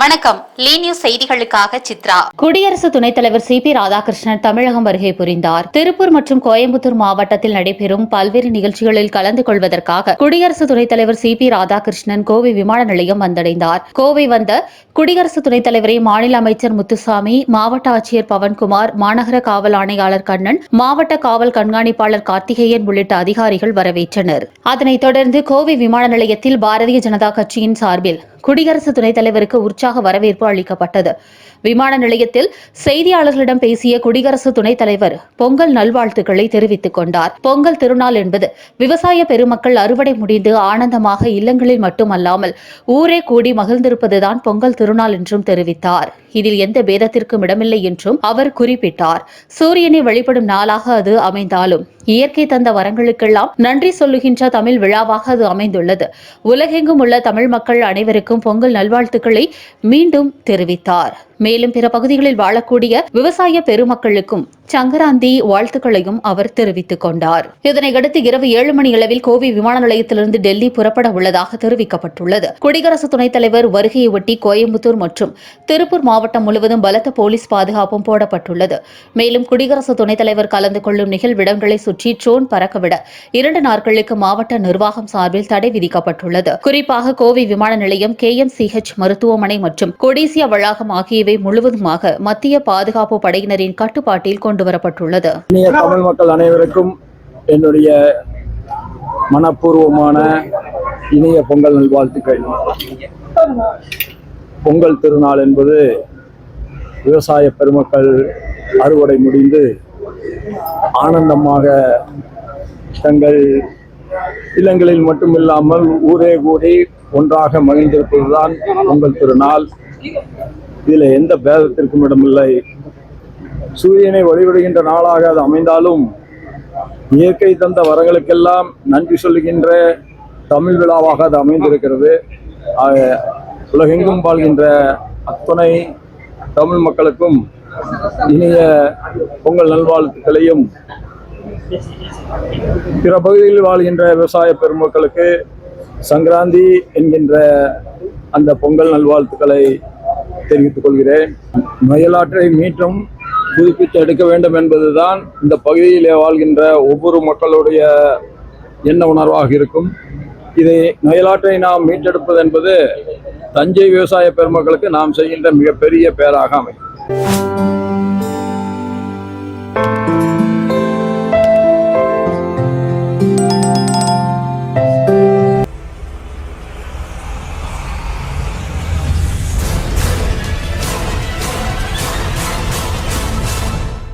வணக்கம். லீ நியூஸ் செய்திகளுக்காக சித்ரா. குடியரசு துணைத் தலைவர் சி பி ராதாகிருஷ்ணன் தமிழகம் வருகை புரிந்தார். திருப்பூர் மற்றும் கோயம்புத்தூர் மாவட்டத்தில் நடைபெறும் பல்வேறு நிகழ்ச்சிகளில் கலந்து கொள்வதற்காக குடியரசு துணைத் தலைவர் சி பி ராதாகிருஷ்ணன் கோவை விமான நிலையம் வந்தடைந்தார். கோவை வந்த குடியரசு துணைத் தலைவரை மாநில அமைச்சர் முத்துசாமி மாவட்ட ஆட்சியர் பவன்குமார் மாநகர காவல் ஆணையாளர் கண்ணன் மாவட்ட காவல் கண்காணிப்பாளர் கார்த்திகேயன் உள்ளிட்ட அதிகாரிகள் வரவேற்றனர். அதனைத் தொடர்ந்து கோவை விமான நிலையத்தில் பாரதிய ஜனதா கட்சியின் சார்பில் குடியரசு துணைத் தலைவருக்கு உற்சாக வரவேற்பு அளிக்கப்பட்டது விமான நிலையத்தில் செய்தியாளர்களிடம் பேசிய குடியரசு துணைத் தலைவர் பொங்கல் நல்வாழ்த்துக்களை தெரிவித்துக் கொண்டார். பொங்கல் திருநாள் என்பது விவசாய பெருமக்கள் அறுவடை முடிந்து ஆனந்தமாக இல்லங்களில் மட்டுமல்லாமல் ஊரே கூடி மகிழ்ந்திருப்பதுதான் பொங்கல் திருநாள் என்றும் தெரிவித்தார். இதில் எந்த பேதத்திற்கும் இடமில்லை என்றும் அவர் குறிப்பிட்டார். சூரியனை வழிபடும் நாளாக அது அமைந்தாலும் இயற்கை தந்த வரங்களுக்கெல்லாம் நன்றி சொல்லுகின்ற தமிழ் விழாவாக அது அமைந்துள்ளது. உலகெங்கும் உள்ள தமிழ் மக்கள் அனைவருக்கும் பொங்கல் நல்வாழ்த்துக்களை மீண்டும் தெரிவித்தார். மேலும் பிற பகுதிகளில் வாழக்கூடிய விவசாய பெருமக்களுக்கும் சங்கராந்தி வாழ்த்துக்களையும் அவர் தெரிவித்துக் கொண்டார். இதனையடுத்து இரவு ஏழு மணி அளவில் கோவை விமான நிலையத்திலிருந்து டெல்லி புறப்பட உள்ளதாக தெரிவிக்கப்பட்டுள்ளது. குடியரசு துணைத் தலைவர் வருகையை ஒட்டி கோயம்புத்தூர் மற்றும் திருப்பூர் மாவட்டம் முழுவதும் பலத்த போலீஸ் பாதுகாப்பும் போடப்பட்டுள்ளது. மேலும் குடியரசு துணைத் தலைவர் கலந்து கொள்ளும் நிகழ்விடங்களை சுற்றி ட்ரோன் பறக்கவிட இரண்டு நாட்களுக்கு மாவட்ட நிர்வாகம் சார்பில் தடை விதிக்கப்பட்டுள்ளது. குறிப்பாக கோவை விமான நிலையம் கே எம் சி ஹெச் மருத்துவமனை மற்றும் கொடிசியா வளாகம் ஆகியவை முழுவதுமாக மத்திய பாதுகாப்பு படையினரின் கட்டுப்பாட்டில் கொண்டுவரப்பட்டுள்ளது. தமிழ் மக்கள் அனைவருக்கும் என்னுடைய மனப்பூர்வமான இனிய பொங்கல் நல்வாழ்த்துக்கள். பொங்கல் திருநாள் என்பது விவசாய பெருமக்கள் அறுவடை முடிந்து ஆனந்தமாக தங்கள் இல்லங்களில் மட்டுமில்லாமல் ஊரே கூடி ஒன்றாக மகிழ்ந்திருப்பதுதான் பொங்கல் திருநாள். இதில் எந்த பேதத்திற்கும் இடமில்லை. சூரியனை வழிபடுகின்ற நாளாக அது அமைந்தாலும் இயற்கை தந்த வரங்களுக்கெல்லாம் நன்றி சொல்லுகின்ற தமிழ் விழாவாக அது அமைந்திருக்கிறது. உலகெங்கும் வாழ்கின்ற அத்துணை தமிழ் மக்களுக்கும் இனிய பொங்கல் நல்வாழ்த்துக்களையும். பிற பகுதிகளில் வாழ்கின்ற விவசாய பெருமக்களுக்கு சங்கராந்தி என்கின்ற அந்த பொங்கல் நல்வாழ்த்துக்களை தெரிவித்துக் கொள்கிறேன் மயிலாற்றை மீண்டும் புதுப்பித்து எடுக்க வேண்டும் என்பதுதான் இந்த பகுதியிலே வாழ்கின்ற ஒவ்வொரு மக்களுடைய எண்ண உணர்வாக இருக்கும். இதை மயிலாற்றை நாம் மீட்டெடுப்பது என்பது தஞ்சை விவசாய பெருமக்களுக்கு நாம் செய்கின்ற மிகப்பெரிய பேராக அமையும்.